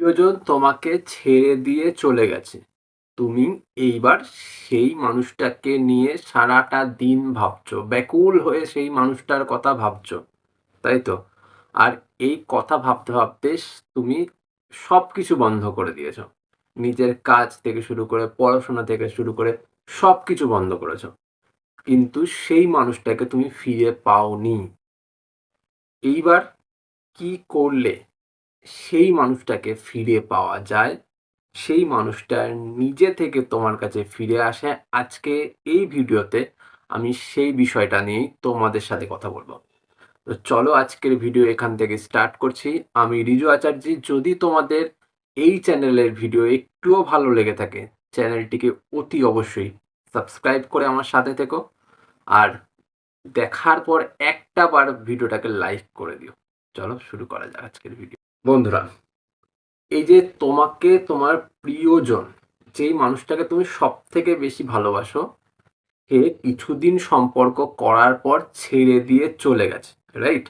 প্রিয়জন তোমাকে ছেড়ে দিয়ে চলে গেছে। তুমি এইবার সেই মানুষটাকে নিয়ে সারাটা দিন ভাবছ, ব্যাকুল হয়ে সেই মানুষটার কথা ভাবছ, তাই তো? আর এই কথা ভাবতে ভাবতে তুমি সব কিছু বন্ধ করে দিয়েছ। নিজের কাজ থেকে শুরু করে পড়াশোনা থেকে শুরু করে সব কিছু বন্ধ করেছ। কিন্তু সেই মানুষটাকে তুমি ফিরে পাওনি। এইবার কি করলে? সেই মানুষটাকে ফিরে পাওয়া যায়। সেই মানুষটা নিজে থেকে তোমার কাছে ফিরে আসে। আজকে এই ভিডিওতে আমি সেই বিষয়টা নিয়েই তোমাদের সাথে কথা বলব। তো চলো আজকের ভিডিও এখান থেকে স্টার্ট করছি। আমি রিজু আচার্য। যদি তোমাদের এই চ্যানেলের ভিডিও একটুও ভালো লেগে থাকে, চ্যানেলটিকে অতি অবশ্যই সাবস্ক্রাইব করে আমার সাথে থেকো। আর দেখার পর একটা বার ভিডিওটাকে লাইক করে দিও। চলো শুরু করা যাক আজকের ভিডিও। বন্ধুরা, এই যে তোমাকে তোমার প্রিয়জন, যেই মানুষটাকে তুমি সব থেকে বেশি ভালোবাসো, সে কিছুদিন সম্পর্ক করার পর ছেড়ে দিয়ে চলে গেছে রাইট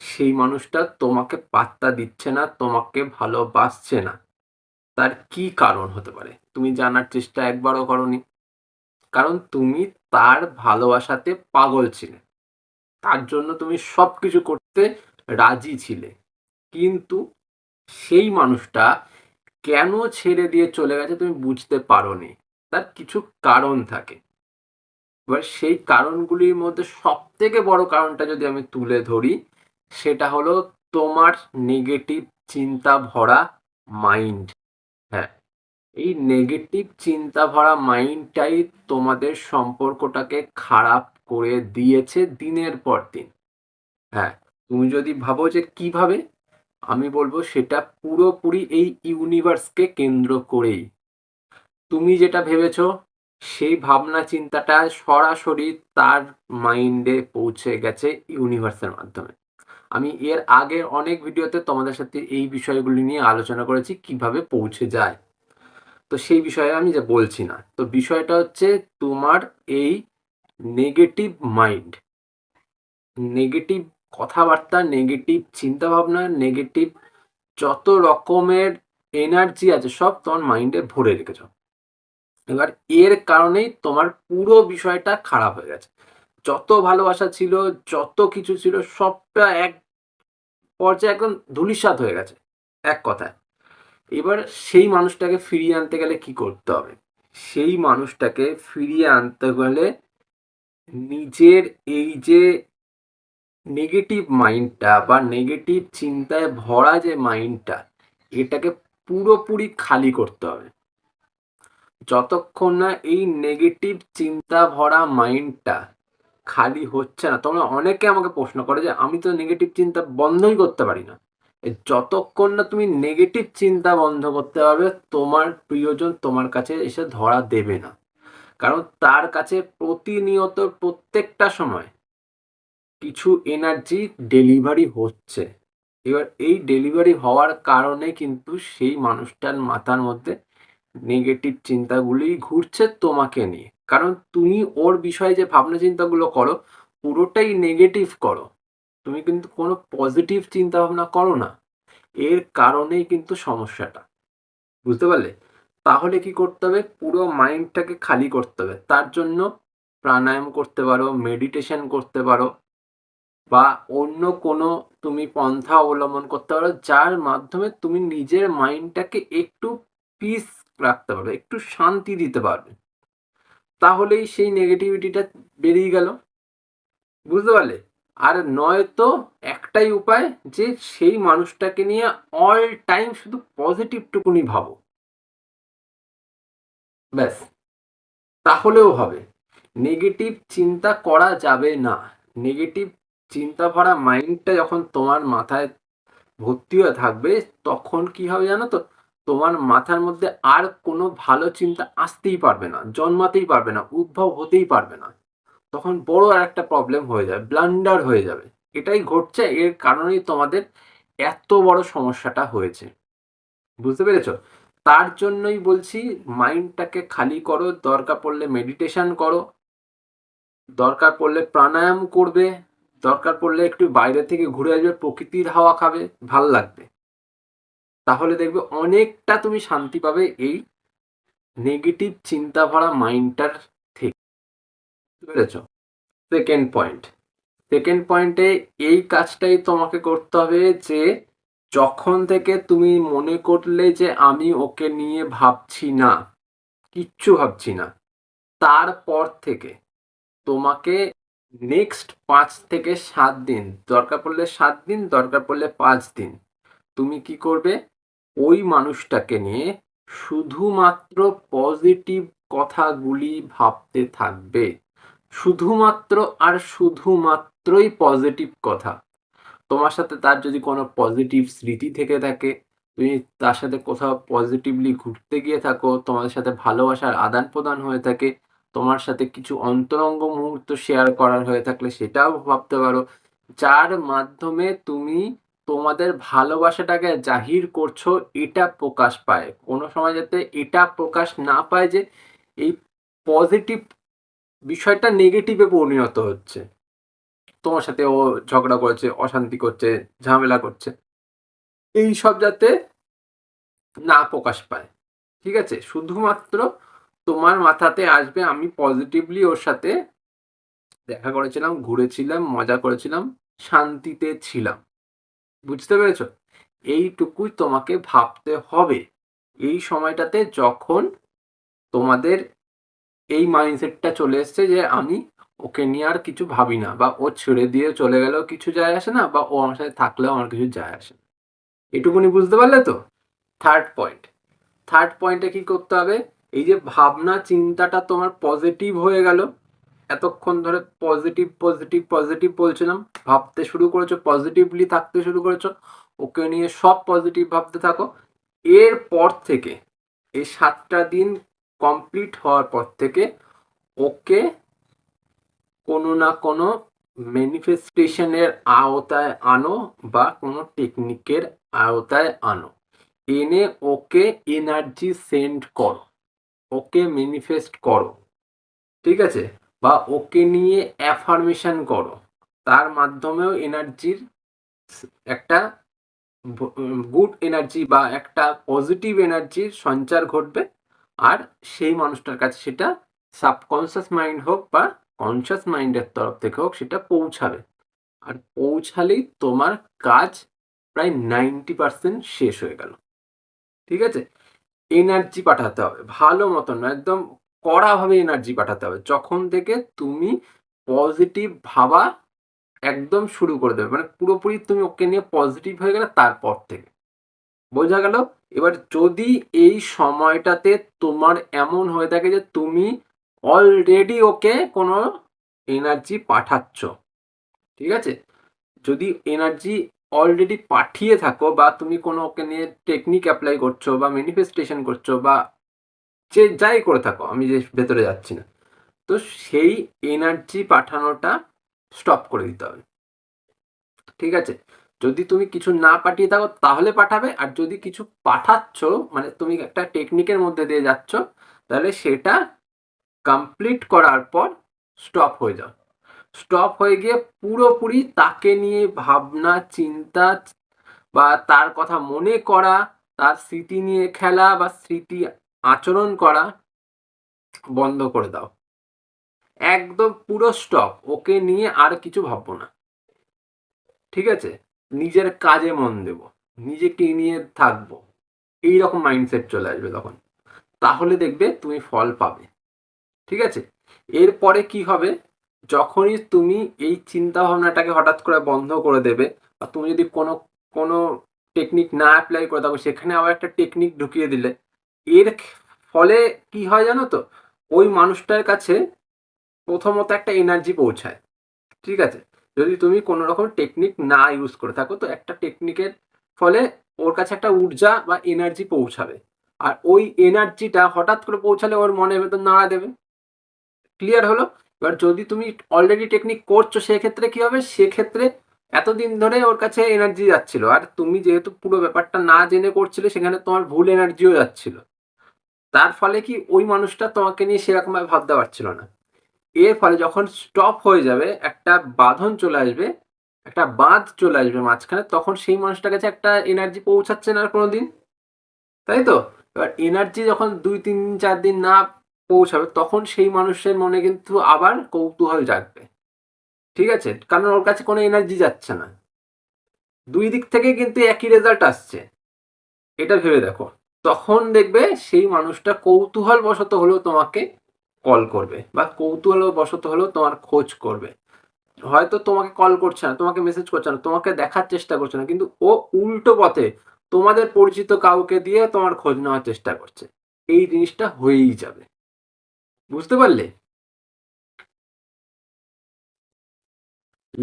সেই মানুষটা তোমাকে পাত্তা দিচ্ছে না, তোমাকে ভালোবাসছে না। তার কি কারণ হতে পারে? তুমি জানার চেষ্টা একবারও করনি। কারণ তুমি তার ভালোবাসাতে পাগল ছিলে। তার জন্য তুমি সব কিছু করতে রাজি ছিলে। কিন্তু সেই মানুষটা কেন ছেড়ে দিয়ে চলে গেছে তুমি বুঝতে পারো নি তার কিছু কারণ থাকে। এবার সেই কারণগুলির মধ্যে সব থেকে বড় কারণটা যদি আমি তুলে ধরি, সেটা হলো তোমার নেগেটিভ চিন্তা ভরা মাইন্ড হ্যাঁ এই নেগেটিভ চিন্তা ভরা মাইন্ডটাই তোমাদের সম্পর্কটাকে খারাপ করে দিয়েছে দিনের পর দিন। হ্যাঁ তুমি যদি ভাবো যে কীভাবে আমি বলব সেটা পুরোপুরি এই ইউনিভার্সকে কেন্দ্র করেই। তুমি যেটা ভেবেছো, সেই ভাবনা চিন্তাটা সরাসরি তার মাইন্ডে পৌঁছে গেছে ইউনিভার্সের মাধ্যমে। আমি এর আগের অনেক ভিডিওতে তোমাদের সাথে এই বিষয়গুলি নিয়ে আলোচনা করেছি, কীভাবে পৌঁছে যায়। তো সেই বিষয়ে আমি যে বলছি না, তো বিষয়টা হচ্ছে তোমার এই নেগেটিভ মাইন্ড নেগেটিভ কথাবার্তা নেগেটিভ চিন্তাভাবনা নেগেটিভ যত রকমের এনার্জি আছে সব তোমার মাইন্ডে ভরে রেখেছো। এবার এর কারণেই তোমার পুরো বিষয়টা খারাপ হয়ে গেছে। যত ভালোবাসা ছিল, যত কিছু ছিল, সবটা এক পর্যায়ে একদম ধূলিসাৎ হয়ে গেছে, এক কথায়। এবার সেই মানুষটাকে ফিরিয়ে আনতে গেলে কি করতে হবে? সেই মানুষটাকে ফিরিয়ে আনতে গেলে নিজের এই যে নেগেটিভ মাইন্ডটা বা নেগেটিভ চিন্তায় ভরা যে মাইন্ডটা এটাকে পুরোপুরি খালি করতে হবে। যতক্ষণ না এই নেগেটিভ চিন্তা ভরা মাইন্ডটা খালি হচ্ছে না, তোমরা অনেকে আমাকে প্রশ্ন করে যে, আমি তো নেগেটিভ চিন্তা বন্ধই করতে পারি না। যতক্ষণ না তুমি নেগেটিভ চিন্তা বন্ধ করতে পারবে, তোমার প্রিয়জন তোমার কাছে এসে ধরা দেবে না। কারণ তার কাছে প্রতিনিয়ত প্রত্যেকটা সময় কিছু এনার্জি ডেলিভারি হচ্ছে। এবার এই ডেলিভারি হওয়ার কারণে কিন্তু সেই মানুষটার মাথার মধ্যে নেগেটিভ চিন্তাগুলি ঘুরছে তোমাকে নিয়ে। কারণ তুমি ওর বিষয়ে যে ভাবনা চিন্তাগুলো করো, পুরোটাই নেগেটিভ করো। তুমি কিন্তু কোনো পজিটিভ চিন্তা ভাবনা করো না। এর কারণেই কিন্তু সমস্যাটা। বুঝতে পারলে? তাহলে কি করতে হবে? পুরো মাইন্ডটাকে খালি করতে হবে। তার জন্য প্রাণায়াম করতে পারো মেডিটেশন করতে পারো। বা অন্য কোনো তুমি পন্থা অবলম্বন করতে পারো, যার মাধ্যমে তুমি নিজের মাইন্ডটাকে একটু পিস রাখতে পারবে, একটু শান্তি দিতে পারবে। তাহলেই সেই নেগেটিভিটিটা বেরিয়ে গেল। বুঝতে পারলে? আর নয়তো একটাই উপায় যে সেই মানুষটাকে নিয়ে অল টাইম শুধু পজিটিভ টুকুনি ভাবো। ব্যাস। তাহলেও হবে। নেগেটিভ চিন্তা করা যাবে না। নেগেটিভ চিন্তা ভরা মাইন্ডটা যখন তোমার মাথায় ভর্তি হয়ে থাকবে, তখন কি হবে জানো তো? তোমার মাথার মধ্যে আর কোনো ভালো চিন্তা আসতেই পারবে না, জন্মাতেই পারবে না, উদ্ভব হতেই পারবে না। তখন বড় আর একটা প্রবলেম হয়ে যাবে ব্লান্ডার হয়ে যাবে। এটাই ঘটছে, এর কারণেই তোমাদের এত বড় সমস্যাটা হয়েছে। বুঝতে পেরেছ? তার জন্যই বলছি মাইন্ডটাকে খালি করো, দরকার পড়লে মেডিটেশন করো, দরকার পড়লে প্রাণায়াম করবে দরকার পড়লে একটু বাইরে থেকে ঘুরে আসবে, প্রকৃতির হাওয়া খাবে, ভালো লাগবে। তাহলে দেখবে অনেকটা তুমি শান্তি পাবে এই নেগেটিভ চিন্তা ভরা মাইন্ডটার থেকে। বুঝতে পেরেছ? সেকেন্ড পয়েন্ট সেকেন্ড পয়েন্টে এই কাজটাই তোমাকে করতে হবে যে, যখন থেকে তুমি মনে করলে যে আমি ওকে নিয়ে ভাবছি না, কিচ্ছু ভাবছি না, তারপর থেকে তোমাকে নেক্সট পাঁচ থেকে সাত দিন। দরকার পড়লে সাত দিন, দরকার পড়লে পাঁচ দিন। তুমি কি করবে? ওই মানুষটাকে নিয়ে শুধুমাত্র পজিটিভ কথাগুলি ভাবতে থাকবে। শুধুমাত্র আর শুধুমাত্রই পজিটিভ কথা। তোমার সাথে তার যদি কোনো পজিটিভ স্মৃতি থেকে থাকে, তুমি তার সাথে কোথাও পজিটিভলি ঘুরতে গিয়ে থাকো, তোমাদের সাথে ভালোবাসার আদান প্রদান হয়ে থাকে তোমার সাথে কিছু অন্তরঙ্গ মুহূর্ত শেয়ার করার হয়ে থাকলে সেটাও ভাবতে পারো। যার মাধ্যমে তুমি তোমাদের ভালোবাসাটাকে জাহির করছ, এটা প্রকাশ পায়। কোনো সময় যাতে এটা প্রকাশ না পায় যে এই পজিটিভ বিষয়টা নেগেটিভে পরিণত হচ্ছে। তোমার সাথে ও ঝগড়া করছে, অশান্তি করছে, ঝামেলা করছে। এই সব যাতে না প্রকাশ পায়। ঠিক আছে? শুধুমাত্র তোমার মাথাতে আসবে, আমি পজিটিভলি ওর সাথে দেখা করেছিলাম, ঘুরেছিলাম, মজা করেছিলাম, শান্তিতে ছিলাম। বুঝতে পেরেছ? এইটুকুই তোমাকে ভাবতে হবে। এই সময়টাতে যখন তোমাদের এই মাইন্ডসেটটা চলে এসছে যে আমি ওকে নিয়ে আর কিছু ভাবি না, বা ও ছেড়ে দিয়ে চলে গেলেও কিছু যায় আসে না, বা ও আমার সাথে থাকলেও আমার কিছু যায় আসে না। এটুকুনি বুঝতে পারলে তো? থার্ড পয়েন্ট থার্ড পয়েন্টে কি করতে হবে? এই যে ভাবনা চিন্তাটা তোমার পজিটিভ হয়ে গেল, এতক্ষণ ধরে পজিটিভ পজিটিভ পজিটিভ বলছিলাম, ভাবতে শুরু করেছ পজিটিভলি থাকতে শুরু করেছ, ওকে নিয়ে সব পজিটিভ ভাবতে থাকো। এরপর থেকে, এই সাতটা দিন কমপ্লিট হওয়ার পর থেকে, ওকে কোনো না কোনো ম্যানিফেস্টেশনের আওতায় আনো বা কোনো টেকনিকের আওতায় আনো। এনে ওকে এনার্জি সেন্ড করো। ওকে ম্যানিফেস্ট করো, ঠিক আছে? বা ওকে নিয়ে অ্যাফার্মেশন করো, তার মাধ্যমেও এনার্জির একটা গুড এনার্জি বা একটা পজিটিভ এনার্জির সঞ্চার ঘটবে, আর সেই মানুষটার কাছে সেটা সাবকনসিয়াস মাইন্ড হোক বা কনসিয়াস মাইন্ডের তরফ থেকে হোক সেটা পৌঁছাবে। আর পৌঁছালেই তোমার কাজ প্রায় নাইনটি পার্সেন্ট শেষ হয়ে গেল, ঠিক আছে? এনার্জি পাঠাতে হবে। ভালো মতন না একদম কড়াভাবে এনার্জি পাঠাতে হবে। যখন থেকে তুমি পজিটিভ ভাবা একদম শুরু করে দেবে। মানে পুরোপুরি তুমি ওকে নিয়ে পজিটিভ হয়ে গেলে তারপর থেকে। বোঝা গেল? এবার যদি এই সময়টাতে তোমার এমন হয়ে থাকে যে তুমি অলরেডি ওকে কোনো এনার্জি পাঠাচ্ছ, ঠিক আছে? যদি এনার্জি অলরেডি পাঠিয়ে থাকো বা তুমি কোনো ওকে নিয়ে টেকনিক অ্যাপ্লাই করছ বা ম্যানিফেস্টেশন করছ বা যে যাই করে থাকো, আমি যে ভেতরে যাচ্ছি না। তো সেই এনার্জি পাঠানোটা স্টপ করে দিতে হবে। ঠিক আছে? যদি তুমি কিছু না পাঠিয়ে থাকো, তাহলে পাঠাবে। আর যদি কিছু পাঠাচ্ছ মানে তুমি একটা টেকনিকের মধ্যে দিয়ে যাচ্ছ, তাহলে সেটা কমপ্লিট করার পর স্টপ হয়ে যাও। স্টপ হয়ে গিয়ে পুরোপুরি তাকে নিয়ে ভাবনা, চিন্তা বা তার কথা মনে করা, তার স্মৃতি নিয়ে খেলা বা স্মৃতি আচরণ করা বন্ধ করে দাও। একদম পুরো স্টপ ওকে নিয়ে আর কিছু ভাববো না। ঠিক আছে? নিজের কাজে মন দেব, নিজেকে নিয়ে থাকব। এই রকম মাইন্ডসেট চলে আসবে তখন। তাহলে দেখবে তুমি ফল পাবে। ঠিক আছে? এরপরে কি হবে? যখনই তুমি এই চিন্তা ভাবনাটাকে হঠাৎ করে বন্ধ করে দেবে বা তুমি যদি কোনো কোনো টেকনিক না অ্যাপ্লাই করে থাকো, সেখানে আবার একটা টেকনিক ঢুকিয়ে দিলে, এর ফলে কি হয় জানো তো? ওই মানুষটার কাছে প্রথমত একটা এনার্জি পৌঁছায়, ঠিক আছে? যদি তুমি কোনো রকম টেকনিক না ইউজ করে থাকো, তো একটা টেকনিকের ফলে ওর কাছে একটা ঊর্জা বা এনার্জি পৌঁছাবে। আর ওই এনার্জিটা হঠাৎ করে পৌঁছালে ওর মনে ভেতর নাড়া দেবে। ক্লিয়ার হলো? এবার যদি তুমি অলরেডি টেকনিক করছ, সেক্ষেত্রে কি হবে? সেক্ষেত্রে এতদিন ধরে ওর কাছে এনার্জি যাচ্ছিল। আর তুমি যেহেতু পুরো ব্যাপারটা না জেনে করছিলে, সেখানে তোমার ভুল এনার্জিও যাচ্ছিল। তার ফলে কি ওই মানুষটা তোমাকে নিয়ে সেরকমভাবে ভাবতে পারছিল না। এর ফলে যখন স্টপ হয়ে যাবে, একটা বাঁধন চলে আসবে, একটা বাঁধ চলে আসবে মাঝখানে, তখন সেই মানুষটার কাছে একটা এনার্জি পৌঁছাচ্ছে না আর কোনোদিন। তাই তো? এবার এনার্জি যখন দুই, তিন, চার দিন না পৌঁছাবে, তখন সেই মানুষের মনে কিন্তু আবার কৌতূহল জাগবে। ঠিক আছে? কারণ ওর কাছে কোনো এনার্জি যাচ্ছে না। দুই দিক থেকে কিন্তু একই রেজাল্ট আসছে। এটা ভেবে দেখো। তখন দেখবে সেই মানুষটা কৌতূহল বশত হলেও তোমাকে কল করবে বা কৌতূহল বশত হলেও তোমার খোঁজ করবে। হয়তো তোমাকে কল করছে না, তোমাকে মেসেজ করছে না, তোমাকে দেখার চেষ্টা করছে না, কিন্তু ও উল্টো পথে তোমাদের পরিচিত কাউকে দিয়ে তোমার খোঁজ নেওয়ার চেষ্টা করছে। এই জিনিসটা হয়েই যাবে। বুঝতে পারলে?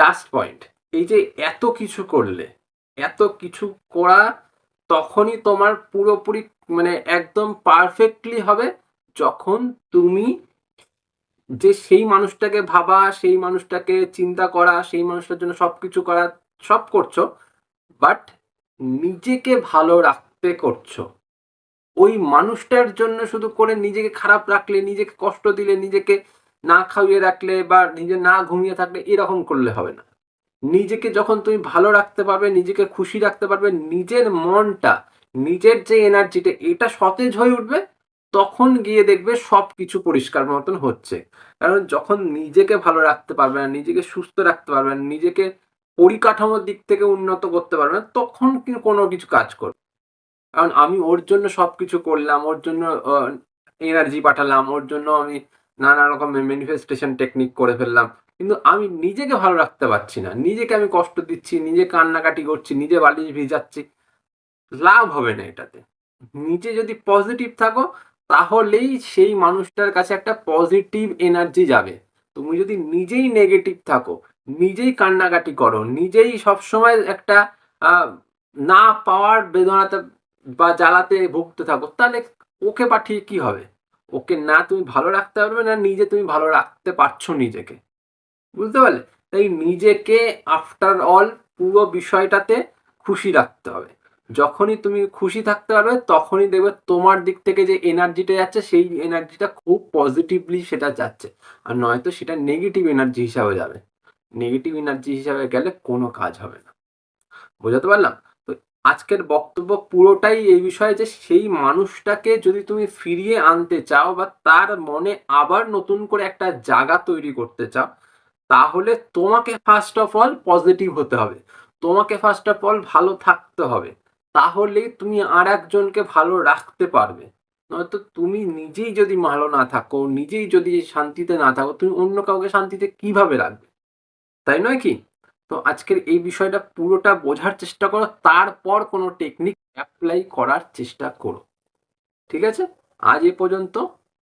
লাস্ট পয়েন্ট এই যে এত কিছু করলে, এত কিছু করা তখনই তোমার পুরোপুরি মানে একদম পারফেক্টলি হবে যখন তুমি যে সেই মানুষটাকে ভাবা, সেই মানুষটাকে চিন্তা করা, সেই মানুষটার জন্য সব কিছু করা, সব করছ বাট নিজেকে ভালো রাখতে করছ। ওই মানুষটার জন্য শুধু করে নিজেকে খারাপ রাখলে, নিজেকে কষ্ট দিলে, নিজেকে না খাইয়ে রাখলে বা নিজে না ঘুমিয়ে থাকলে এরকম করলে হবে না। নিজেকে যখন তুমি ভালো রাখতে পারবে, নিজেকে খুশি রাখতে পারবে, নিজের মনটা, নিজের যে এনার্জিটা, এটা সতেজ হয়ে উঠবে, তখন গিয়ে দেখবে সব কিছু পরিষ্কার মতন হচ্ছে। কারণ যখন নিজেকে ভালো রাখতে পারবে না, নিজেকে সুস্থ রাখতে পারবে না, নিজেকে পরিকাঠামোর দিক থেকে উন্নত করতে পারবে না, তখন কোনো কিছু কাজ করবে? কারণ আমি ওর জন্য সব কিছু করলাম, ওর জন্য এনার্জি পাঠালাম, ওর জন্য আমি নানা রকম ম্যানিফেস্টেশন টেকনিক করে ফেললাম। কিন্তু আমি নিজেকে ভালো রাখতে পারছি না। নিজেকে আমি কষ্ট দিচ্ছি, নিজে কান্নাকাটি করছি, নিজে বালিশ ভিজাচ্ছি। লাভ হবে না এটাতে। নিজে যদি পজিটিভ থাকো, তাহলেই সেই মানুষটার কাছে একটা পজিটিভ এনার্জি যাবে। তুমি যদি নিজেই নেগেটিভ থাকো, নিজেই কান্নাকাটি করো, নিজেই সবসময় একটা না পাওয়ার বেদনাতে বা জ্বালাতে ভুগতে থাকো, তাহলে ওকে পাঠিয়ে কি হবে? ওকে না তুমি ভালো রাখতে পারবে না নিজে তুমি ভালো রাখতে পারছ নিজেকে। বুঝতে পারলে? তাই নিজেকে আফটার অল পুরো বিষয়টাতে খুশি রাখতে হবে। যখনই তুমি খুশি থাকতে পারবে, তখনই দেখবে তোমার দিক থেকে যে এনার্জিটা যাচ্ছে, সেই এনার্জিটা খুব পজিটিভলি সেটা যাচ্ছে। আর নয়তো সেটা নেগেটিভ এনার্জি হিসাবে যাবে। নেগেটিভ এনার্জি হিসাবে গেলে কোনো কাজ হবে না। বোঝাতে পারলাম? আজকের বক্তব্য পুরোটাই এই বিষয়ে যে সেই মানুষটাকে যদি তুমি ফিরিয়ে আনতে চাও বা তার মনে আবার নতুন করে একটা জায়গা তৈরি করতে চাও, তাহলে তোমাকে ফার্স্ট অফ অল পজিটিভ হতে হবে। তোমাকে ফার্স্ট অফ অল ভালো থাকতে হবে। তাহলে তুমি আর একজনকে ভালো রাখতে পারবে। নয়তো তুমি নিজেই যদি ভালো না থাকো, নিজেই যদি শান্তিতে না থাকো, তুমি অন্য কাউকে শান্তিতে কীভাবে রাখবে? তাই নয় কি? তো আজকের এই বিষয়টা পুরোটা বোঝার চেষ্টা করো, তারপর কোনো টেকনিক অ্যাপ্লাই করার চেষ্টা করো। ঠিক আছে? আজ এ পর্যন্ত।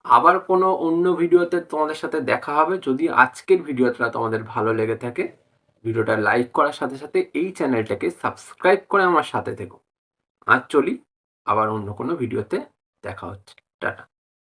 আবার কোনো অন্য ভিডিওতে তোমাদের সাথে দেখা হবে। যদি আজকের ভিডিওটা তোমাদের ভালো লেগে থাকে, ভিডিওটা লাইক করার সাথে সাথে এই চ্যানেলটাকে সাবস্ক্রাইব করে আমার সাথে থেকো। আজ চলি, আবার অন্য কোনো ভিডিওতে দেখা হচ্ছে। টাটা।